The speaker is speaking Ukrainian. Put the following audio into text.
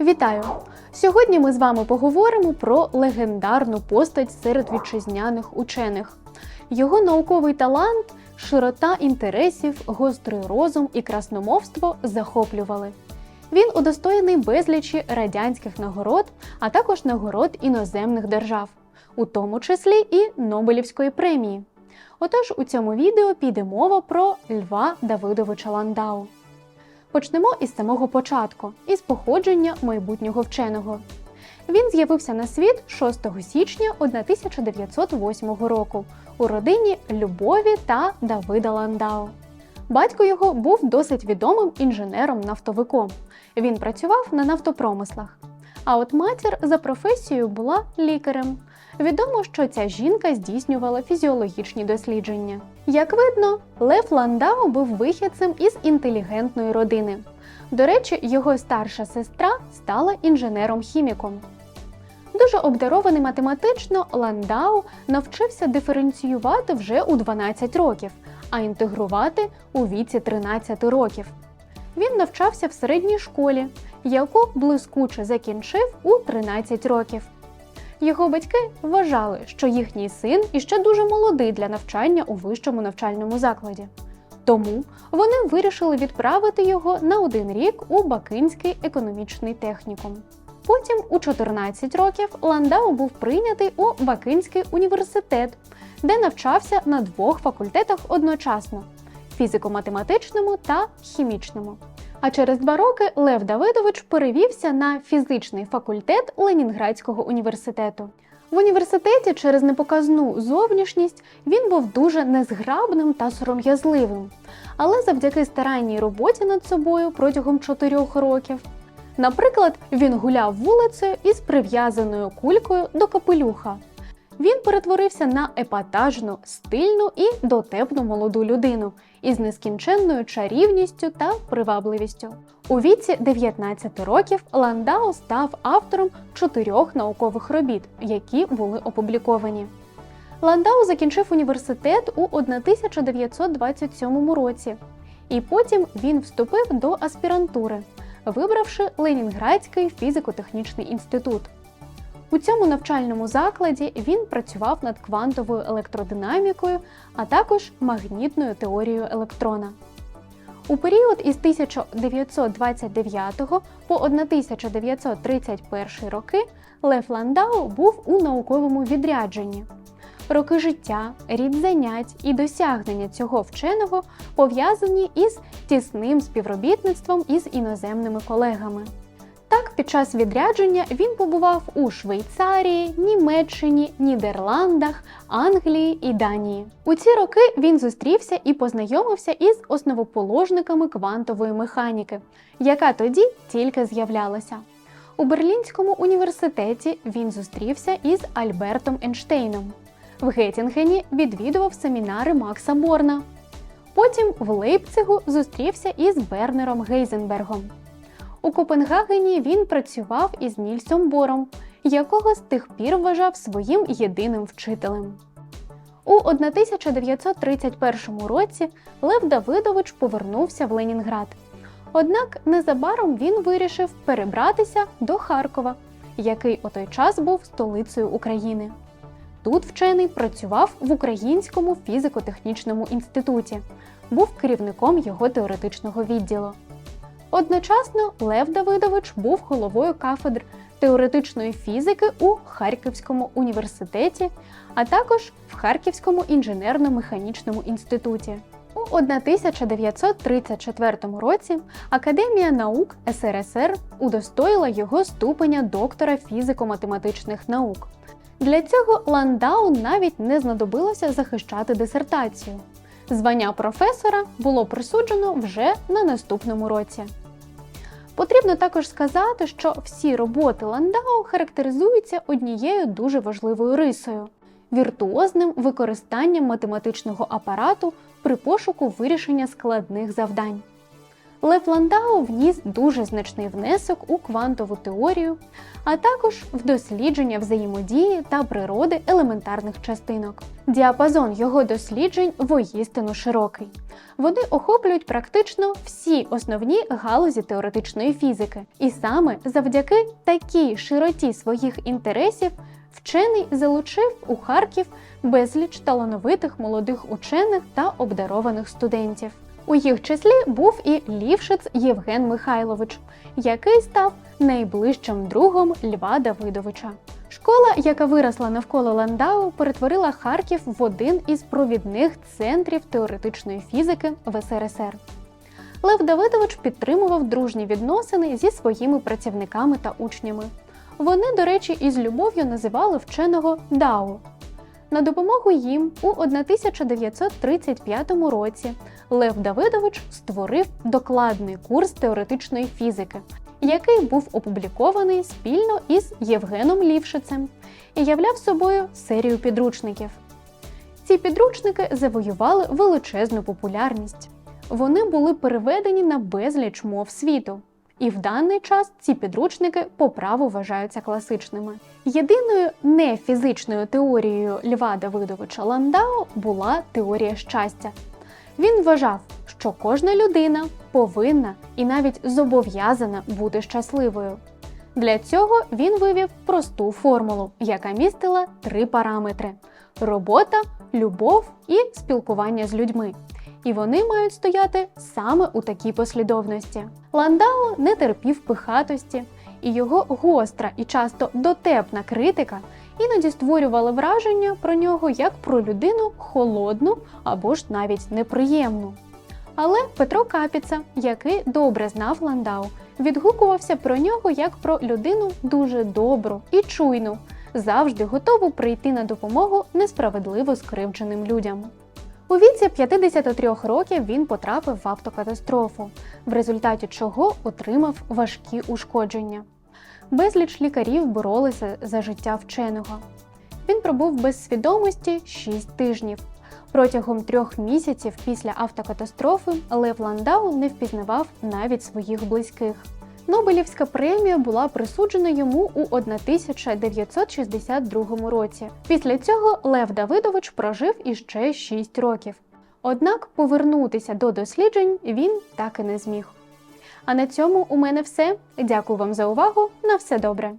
Вітаю! Сьогодні ми з вами поговоримо про легендарну постать серед вітчизняних учених. Його науковий талант, широта інтересів, гострий розум і красномовство захоплювали. Він удостоєний безлічі радянських нагород, а також нагород іноземних держав, у тому числі і Нобелівської премії. Отож, у цьому відео піде мова про Льва Давидовича Ландау. Почнемо із самого початку, із походження майбутнього вченого. Він з'явився на світ 6 січня 1908 року у родині Любові та Давида Ландау. Батько його був досить відомим інженером-нафтовиком. Він працював на нафтопромислах. А от матір за професією була лікарем. Відомо, що ця жінка здійснювала фізіологічні дослідження. Як видно, Лев Ландау був вихідцем із інтелігентної родини. До речі, його старша сестра стала інженером-хіміком. Дуже обдарований математично, Ландау навчився диференціювати вже у 12 років, а інтегрувати у віці 13 років. Він навчався в середній школі, яку блискуче закінчив у 13 років. Його батьки вважали, що їхній син іще дуже молодий для навчання у вищому навчальному закладі. Тому вони вирішили відправити його на один рік у Бакинський економічний технікум. Потім, у 14 років, Ландау був прийнятий у Бакинський університет, де навчався на двох факультетах одночасно фізико-математичному та хімічному. А через два роки Лев Давидович перевівся на фізичний факультет Ленінградського університету. В університеті через непоказну зовнішність він був дуже незграбним та сором'язливим, але завдяки старанній роботі над собою протягом чотирьох років. Наприклад, він гуляв вулицею із прив'язаною кулькою до капелюха. Він перетворився на епатажну, стильну і дотепну молоду людину із нескінченною чарівністю та привабливістю. У віці 19 років Ландау став автором чотирьох наукових робіт, які були опубліковані. Ландау закінчив університет у 1927 році, і потім він вступив до аспірантури, вибравши Ленінградський фізико-технічний інститут. У цьому навчальному закладі він працював над квантовою електродинамікою, а також магнітною теорією електрона. У період із 1929 по 1931 роки Лев Ландау був у науковому відрядженні. Роки життя, рід занять і досягнення цього вченого пов'язані із тісним співробітництвом із іноземними колегами. Під час відрядження він побував у Швейцарії, Німеччині, Нідерландах, Англії і Данії. У ці роки він зустрівся і познайомився із основоположниками квантової механіки, яка тоді тільки з'являлася. У Берлінському університеті він зустрівся із Альбертом Ейнштейном. В Геттінгені відвідував семінари Макса Борна. Потім в Лейпцигу зустрівся із Бернером Гейзенбергом. У Копенгагені він працював із Нільсом Бором, якого з тих пір вважав своїм єдиним вчителем. У 1931 році Лев Давидович повернувся в Ленінград. Однак незабаром він вирішив перебратися до Харкова, який у той час був столицею України. Тут вчений працював в Українському фізико-технічному інституті, був керівником його теоретичного відділу. Одночасно Лев Давидович був головою кафедр теоретичної фізики у Харківському університеті, а також в Харківському інженерно-механічному інституті. У 1934 році Академія наук СРСР удостоїла його ступеня доктора фізико-математичних наук. Для цього Ландау навіть не знадобилося захищати дисертацію. Звання професора було присуджено вже на наступному році. Потрібно також сказати, що всі роботи Ландау характеризуються однією дуже важливою рисою віртуозним використанням математичного апарату при пошуку вирішення складних завдань. Лев Ландау вніс дуже значний внесок у квантову теорію, а також в дослідження взаємодії та природи елементарних частинок. Діапазон його досліджень воїстину широкий. Вони охоплюють практично всі основні галузі теоретичної фізики, і саме завдяки такій широті своїх інтересів вчений залучив у Харків безліч талановитих молодих учених та обдарованих студентів. У їх числі був і Лівшиц Євген Михайлович, який став найближчим другом Льва Давидовича. Школа, яка виросла навколо Ландау, перетворила Харків в один із провідних центрів теоретичної фізики в СРСР. Лев Давидович підтримував дружні відносини зі своїми працівниками та учнями. Вони, до речі, із любов'ю називали вченого Дау. На допомогу їм у 1935 році Лев Давидович створив докладний курс теоретичної фізики, який був опублікований спільно із Євгеном Лівшицем і являв собою серію підручників. Ці підручники завоювали величезну популярність. Вони були переведені на безліч мов світу. І в даний час ці підручники по праву вважаються класичними. Єдиною нефізичною теорією Льва Давидовича Ландау була теорія щастя. Він вважав, що кожна людина повинна і навіть зобов'язана бути щасливою. Для цього він вивів просту формулу, яка містила три параметри: робота, любов і спілкування з людьми. І вони мають стояти саме у такій послідовності. Ландау не терпів пихатості, і його гостра і часто дотепна критика іноді створювала враження про нього як про людину холодну або ж навіть неприємну. Але Петро Капіца, який добре знав Ландау, відгукувався про нього як про людину дуже добру і чуйну, завжди готову прийти на допомогу несправедливо скривдженим людям. У віці 53 років він потрапив в автокатастрофу, в результаті чого отримав важкі ушкодження. Безліч лікарів боролися за життя вченого. Він пробув без свідомості 6 тижнів. Протягом трьох місяців після автокатастрофи Лев Ландау не впізнавав навіть своїх близьких. Нобелівська премія була присуджена йому у 1962 році. Після цього Лев Давидович прожив іще 6 років. Однак повернутися до досліджень він так і не зміг. А на цьому у мене все. Дякую вам за увагу. На все добре.